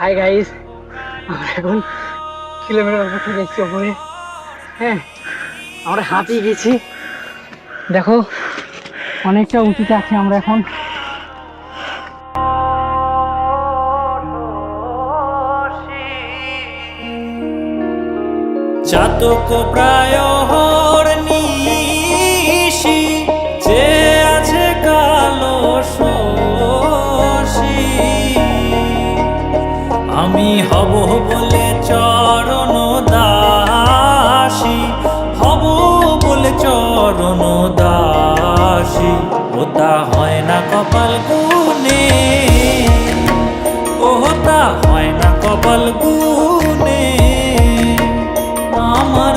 Hi guys আমরা এখন kilometre উপরে যাচ্ছি ওপরে। হ্যাঁ আমরা হাঁপিয়ে গেছি। দেখো, অনেকটা উঁচুতে আছি আমরা এখন। চাতক প্রায় আমি হব বলে চরণ দাসী। হব বলে চরণ দাসী। ওটা হয় না কপাল গুনে ওটা হয় না কপাল গুনে আমার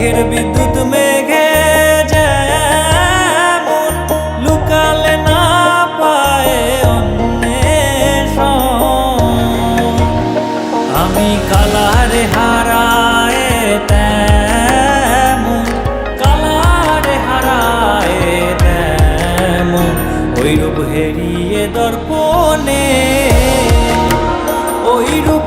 মেঘের বিদ্যুৎ মেঘে যেমন লুকালে না পায় আমি কালারে হারায় তেমন, কালারে হারায় তেমন ওই রূপ হেরিয়ে দর্পণে ওই রূপ